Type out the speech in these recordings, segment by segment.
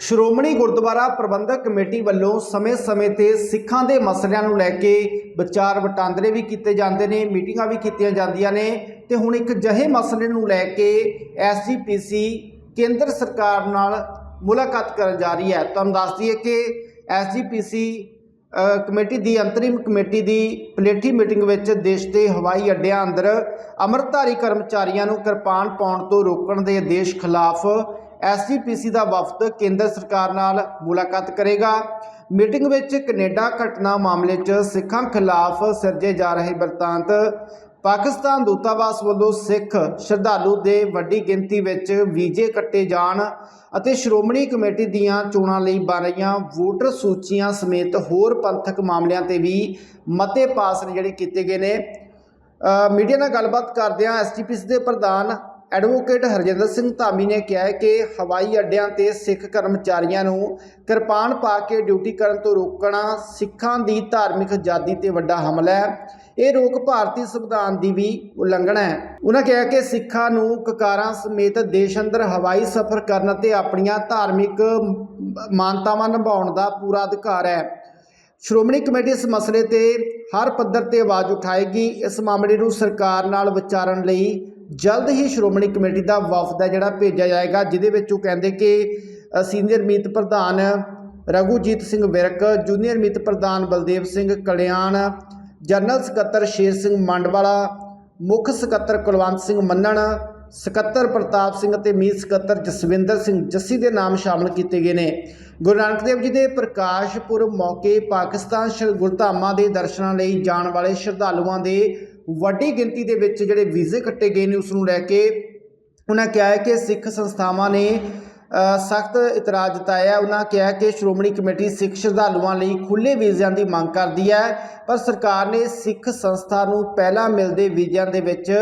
ਸ਼੍ਰੋਮਣੀ ਗੁਰਦੁਆਰਾ ਪ੍ਰਬੰਧਕ committee ਵੱਲੋਂ ਸਮੇਂ-ਸਮੇਂ ਤੇ ਸਿੱਖਾਂ ਦੇ ਮਸਲਿਆਂ ਨੂੰ ਲੈ ਕੇ ਵਿਚਾਰ ਵਟਾਂਦਰੇ ਵੀ ਕੀਤੇ ਜਾਂਦੇ ਨੇ, ਮੀਟਿੰਗਾਂ ਵੀ ਕੀਤੀਆਂ ਜਾਂਦੀਆਂ ਨੇ ਤੇ ਹੁਣ ਇੱਕ ਜਹੇ ਮਸਲੇ ਨੂੰ ਲੈ ਕੇ ਐਸਜੀਪੀਸੀ ਕੇਂਦਰ ਸਰਕਾਰ ਨਾਲ ਮੁਲਾਕਾਤ ਕਰਨ ਜਾ ਰਹੀ ਹੈ। ਤੁਹਾਨੂੰ ਦੱਸ ਦਈਏ ਕਿ ਐਸਜੀਪੀਸੀ ਕਮੇਟੀ ਦੀ, ਅੰਤਰਿਮ ਕਮੇਟੀ ਦੀ ਪਲੇਠੀ ਮੀਟਿੰਗ ਵਿੱਚ ਦੇਸ਼ ਦੇ ਹਵਾਈ ਅੱਡਿਆਂ ਅੰਦਰ ਅਮਰਤਾਰੀ ਕਰਮਚਾਰੀਆਂ ਨੂੰ ਕਿਰਪਾਨ ਪਾਉਣ ਤੋਂ ਰੋਕਣ ਦੇ ਆਦੇਸ਼ ਖਿਲਾਫ ਐਸਜੀਪੀਸੀ ਦਾ ਵਫਦ ਕੇਂਦਰ ਸਰਕਾਰ ਨਾਲ ਮੁਲਾਕਾਤ ਕਰੇਗਾ। ਮੀਟਿੰਗ ਵਿੱਚ ਕੈਨੇਡਾ ਘਟਨਾ ਮਾਮਲੇ 'ਚ ਸਿੱਖਾਂ ਖਿਲਾਫ ਸਿਰਜੇ ਜਾ ਰਹੇ ਵਰਤਾਂਤ ਪਾਕਿਸਤਾਨ ਦੂਤਾਵਾਸ ਵੱਲੋਂ ਸਿੱਖ ਸ਼ਰਧਾਲੂ ਦੇ ਵੱਡੀ ਗਿਣਤੀ ਵਿੱਚ ਵੀਜ਼ੇ ਕੱਟੇ ਜਾਣ ਅਤੇ ਸ਼੍ਰੋਮਣੀ ਕਮੇਟੀ ਦੀਆਂ ਚੋਣਾਂ ਲਈ ਬਣ ਰਹੀਆਂ ਵੋਟਰ ਸੂਚੀਆਂ ਸਮੇਤ ਹੋਰ ਪੰਥਕ ਮਾਮਲਿਆਂ ਤੇ ਵੀ ਮਤੇ ਪਾਸ ਨੇ ਜਿਹੜੇ ਕੀਤੇ ਗਏ ਨੇ। ਮੀਡੀਆ ਨਾਲ ਗੱਲਬਾਤ ਕਰਦਿਆਂ ਐਸਟੀਪੀਸੀ ਦੇ ਪ੍ਰਧਾਨ ਐਡਵੋਕੇਟ ਹਰਜਿੰਦਰ ਸਿੰਘ ਧਾਮੀ ਨੇ ਕਿਹਾ ਹੈ ਕਿ ਹਵਾਈ ਅੱਡਿਆਂ ਤੇ ਸਿੱਖ ਕਰਮਚਾਰੀਆਂ ਨੂੰ ਕਿਰਪਾਨ ਪਾ ਕੇ ਡਿਊਟੀ ਕਰਨ ਤੋਂ ਰੋਕਣਾ ਸਿੱਖਾਂ ਦੀ ਧਾਰਮਿਕ ਆਜ਼ਾਦੀ ਤੇ ਵੱਡਾ ਹਮਲਾ ਹੈ। ਇਹ ਰੋਕ ਭਾਰਤੀ ਸੰਵਿਧਾਨ ਦੀ ਵੀ ਉਲੰਘਣਾ ਹੈ। ਉਹਨਾਂ ਕਿਹਾ ਕਿ ਸਿੱਖਾਂ ਨੂੰ ਕਕਾਰਾਂ ਸਮੇਤ ਦੇਸ਼ ਅੰਦਰ ਹਵਾਈ ਸਫ਼ਰ ਕਰਨ ਤੇ ਆਪਣੀਆਂ ਧਾਰਮਿਕ ਮਾਨਤਾਵਾਂ ਨਿਭਾਉਣ ਦਾ ਪੂਰਾ ਅਧਿਕਾਰ ਹੈ। ਸ਼੍ਰੋਮਣੀ ਕਮੇਟੀ ਇਸ ਮਸਲੇ ਤੇ ਹਰ ਪੱਧਰ ਤੇ ਆਵਾਜ਼ ਉਠਾਏਗੀ। ਇਸ ਮਾਮਲੇ ਨੂੰ ਸਰਕਾਰ ਨਾਲ ਵਿਚਾਰਨ ਲਈ ਜਲਦ ਹੀ ਸ਼੍ਰੋਮਣੀ ਕਮੇਟੀ ਦਾ ਵਫਦ ਹੈ ਜਿਹੜਾ ਭੇਜਿਆ ਜਾਏਗਾ, ਜਿਹਦੇ ਵਿੱਚ ਉਹ ਕਹਿੰਦੇ ਕਿ ਸੀਨੀਅਰ ਮੀਤ ਪ੍ਰਧਾਨ ਰਘੂਜੀਤ ਸਿੰਘ ਵਿਰਕ, ਜੂਨੀਅਰ ਮੀਤ ਪ੍ਰਧਾਨ ਬਲਦੇਵ ਸਿੰਘ ਕਲਿਆਣ, ਜਨਰਲ ਸਕੱਤਰ ਸ਼ੇਰ ਸਿੰਘ ਮੰਡਵਾਲਾ, ਮੁੱਖ ਸਕੱਤਰ ਕੁਲਵੰਤ ਸਿੰਘ ਮੰਨਣ, ਸਕੱਤਰ ਪ੍ਰਤਾਪ ਸਿੰਘ ਅਤੇ ਮੀਤ ਸਕੱਤਰ ਜਸਵਿੰਦਰ ਸਿੰਘ ਜੱਸੀ ਦੇ ਨਾਮ ਸ਼ਾਮਲ ਕੀਤੇ ਗਏ ਨੇ। ਗੁਰੂ ਨਾਨਕ ਦੇਵ ਜੀ ਦੇ ਪ੍ਰਕਾਸ਼ ਪੁਰਬ ਮੌਕੇ ਪਾਕਿਸਤਾਨ ਸ਼ ਗੁਰਧਾਮਾਂ ਦੇ ਦਰਸ਼ਨਾਂ ਲਈ ਜਾਣ ਵਾਲੇ ਸ਼ਰਧਾਲੂਆਂ ਦੇ ਵੱਡੀ ਗਿਣਤੀ ਦੇ ਵਿੱਚ ਜਿਹੜੇ ਵੀਜ਼ੇ ਕੱਟੇ ਗਏ ਨੇ ਉਸ ਨੂੰ ਲੈ ਕੇ, ਉਹਨਾਂ ਕਿਹਾ ਹੈ ਕਿ ਸਿੱਖ ਸੰਸਥਾਵਾਂ ਨੇ ਸਖਤ ਇਤਰਾਜ਼ ਜਤਾਇਆ ਉਹਨਾਂ ਕਿਹਾ ਕਿ ਸ਼੍ਰੋਮਣੀ ਕਮੇਟੀ ਸਿੱਖ ਸ਼ਰਧਾਲੂਆਂ ਲਈ ਖੁੱਲੇ ਵੀਜ਼ਿਆਂ ਦੀ ਮੰਗ ਕਰਦੀ ਹੈ, ਪਰ ਸਰਕਾਰ ਨੇ ਸਿੱਖ ਸੰਸਥਾ ਨੂੰ ਪਹਿਲਾਂ ਮਿਲਦੇ ਵੀਜ਼ਿਆਂ ਦੇ ਵਿੱਚ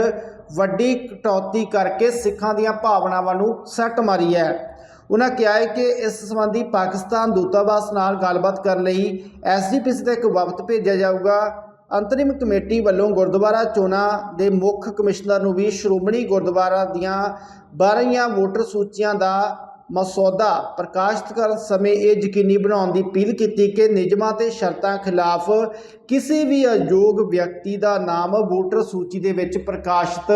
ਵੱਡੀ ਕਟੌਤੀ ਕਰਕੇ ਸਿੱਖਾਂ ਦੀਆਂ ਭਾਵਨਾਵਾਂ ਨੂੰ ਸੱਟ ਮਾਰੀ ਹੈ। ਉਹਨਾਂ ਕਿਹਾ ਹੈ ਕਿ ਇਸ ਸੰਬੰਧੀ ਪਾਕਿਸਤਾਨ ਦੂਤਾਵਾਸ ਨਾਲ ਗੱਲਬਾਤ ਕਰਨ ਲਈ ਐਸਜੀਪੀਸੀ ਦਾ ਇੱਕ ਵਫਦ ਭੇਜਿਆ ਜਾਊਗਾ। ਅੰਤਰਿਮ ਕਮੇਟੀ ਵੱਲੋਂ ਗੁਰਦੁਆਰਾ ਚੋਣਾਂ ਦੇ ਮੁੱਖ ਕਮਿਸ਼ਨਰ ਨੂੰ ਵੀ ਸ਼੍ਰੋਮਣੀ ਗੁਰਦੁਆਰਾ ਦੀਆਂ 12 ਵੋਟਰ ਸੂਚੀਆਂ ਦਾ ਮਸੌਦਾ ਪ੍ਰਕਾਸ਼ਿਤ ਕਰਨ ਸਮੇਂ ਇਹ ਯਕੀਨੀ ਬਣਾਉਣ ਦੀ ਅਪੀਲ ਕੀਤੀ ਕਿ ਨਿਯਮਾਂ ਤੇ ਸ਼ਰਤਾਂ ਖਿਲਾਫ ਕਿਸੇ ਵੀ ਅਯੋਗ ਵਿਅਕਤੀ ਦਾ ਨਾਮ ਵੋਟਰ ਸੂਚੀ ਦੇ ਵਿੱਚ ਪ੍ਰਕਾਸ਼ਿਤ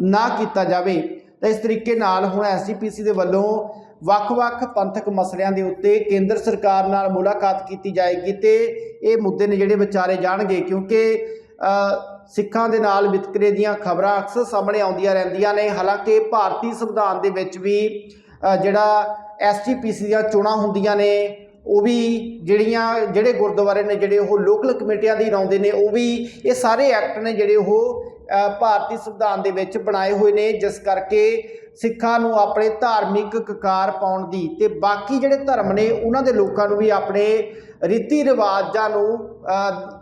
ਨਾ ਕੀਤਾ ਜਾਵੇ। ਤਾਂ ਇਸ ਤਰੀਕੇ ਨਾਲ ਹੁਣ ਐਸਜੀਪੀਸੀ ਦੇ ਵੱਲੋਂ ਵੱਖ-ਵੱਖ ਪੰਥਕ ਮਸਲਿਆਂ ਦੇ ਉੱਤੇ ਕੇਂਦਰ ਸਰਕਾਰ ਨਾਲ ਮੁਲਾਕਾਤ ਕੀਤੀ ਜਾਏਗੀ ਤੇ ਇਹ ਮੁੱਦੇ ਨੇ ਜਿਹੜੇ ਵਿਚਾਰੇ ਜਾਣਗੇ ਕਿਉਂਕਿ ਸਿੱਖਾਂ ਦੇ ਨਾਲ ਵਿਤਕਰੇ ਦੀਆਂ ਖਬਰਾਂ ਅਕਸਰ ਸਾਹਮਣੇ ਆਉਂਦੀਆਂ ਰਹਿੰਦੀਆਂ ਨੇ। ਹਾਲਾਂਕਿ ਭਾਰਤੀ ਸੰਵਿਧਾਨ ਦੇ ਵਿੱਚ ਵੀ ਅ, ਜਿਹੜਾ ਐਸਜੀਪੀਸੀ ਦੀਆਂ ਚੋਣਾਂ ਹੁੰਦੀਆਂ ਨੇ ਉਹ ਵੀ ਜਿਹੜੀਆਂ ਜਿਹੜੇ ਗੁਰਦੁਆਰੇ ਨੇ ਜਿਹੜੇ ਉਹ ਲੋਕਲ ਕਮੇਟੀਆਂ ਦੀ ਰਹਿੰਦੇ ਨੇ ਉਹ ਵੀ ਇਹ ਸਾਰੇ ਐਕਟ ਨੇ ਜਿਹੜੇ ਉਹ ਭਾਰਤੀ ਸੰਵਿਧਾਨ ਦੇ ਵਿੱਚ ਬਣਾਏ ਹੋਏ ਨੇ, ਜਿਸ ਕਰਕੇ ਸਿੱਖਾਂ ਨੂੰ ਆਪਣੇ ਧਾਰਮਿਕ ਕਕਾਰ ਪਾਉਣ ਦੀ ਤੇ ਬਾਕੀ ਜਿਹੜੇ ਧਰਮ ਨੇ, ਉਹਨਾਂ ਦੇ ਲੋਕਾਂ ਨੂੰ ਵੀ ਆਪਣੇ ਰੀਤੀ ਰਿਵਾਜਾਂ ਨੂੰ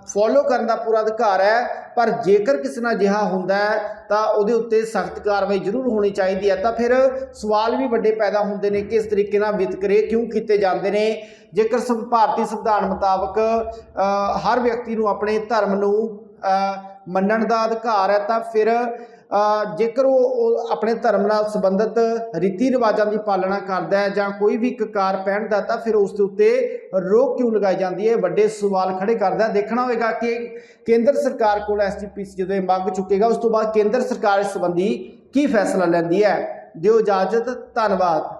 ਫੋਲੋ ਕਰਨ ਦਾ ਪੂਰਾ ਅਧਿਕਾਰ ਹੈ। ਪਰ ਜੇਕਰ ਕਿਸੇ ਨਾਲ ਅਜਿਹਾ ਹੁੰਦਾ ਤਾਂ ਉਹਦੇ ਉੱਤੇ ਸਖਤ ਕਾਰਵਾਈ ਜ਼ਰੂਰ ਹੋਣੀ ਚਾਹੀਦੀ ਹੈ। ਤਾਂ ਫਿਰ ਸਵਾਲ ਵੀ ਵੱਡੇ ਪੈਦਾ ਹੁੰਦੇ ਨੇ ਕਿ ਇਸ ਤਰੀਕੇ ਨਾਲ ਵਿਤਕਰੇ ਕਿਉਂ ਕੀਤੇ ਜਾਂਦੇ ਨੇ। ਜੇਕਰ ਸੰ- ਭਾਰਤੀ ਸੰਵਿਧਾਨ ਮੁਤਾਬਕ ਹਰ ਵਿਅਕਤੀ ਨੂੰ ਆਪਣੇ ਧਰਮ ਨੂੰ ਮੰਨਣ ਦਾ ਅਧਿਕਾਰ ਹੈ, ਤਾਂ ਫਿਰ ਜੇਕਰ ਉਹ ਉਹ ਆਪਣੇ ਧਰਮ ਨਾਲ ਸੰਬੰਧਿਤ ਰੀਤੀ ਰਿਵਾਜਾਂ ਦੀ ਪਾਲਣਾ ਕਰਦਾ ਹੈ ਜਾਂ ਕੋਈ ਵੀ ਕਕਾਰ ਪਹਿਨਦਾ ਤਾਂ ਫਿਰ ਉਸ ਦੇ ਉੱਤੇ ਰੋਕ ਕਿਉਂ ਲਗਾਈ ਜਾਂਦੀ ਹੈ? ਵੱਡੇ ਸਵਾਲ ਖੜੇ ਕਰਦਾ ਦੇਖਣਾ ਹੋਵੇਗਾ ਕਿ ਕੇਂਦਰ ਸਰਕਾਰ ਕੋਲ ਐਸਜੀਪੀਸੀ ਜਦੋਂ ਇਹ ਮੰਗ ਚੁੱਕੇਗਾ, ਉਸ ਤੋਂ ਬਾਅਦ ਕੇਂਦਰ ਸਰਕਾਰ ਇਸ ਸੰਬੰਧੀ ਕੀ ਫੈਸਲਾ ਲੈਂਦੀ ਹੈ? ਦਿਓ ਇਜਾਜ਼ਤ, ਧੰਨਵਾਦ।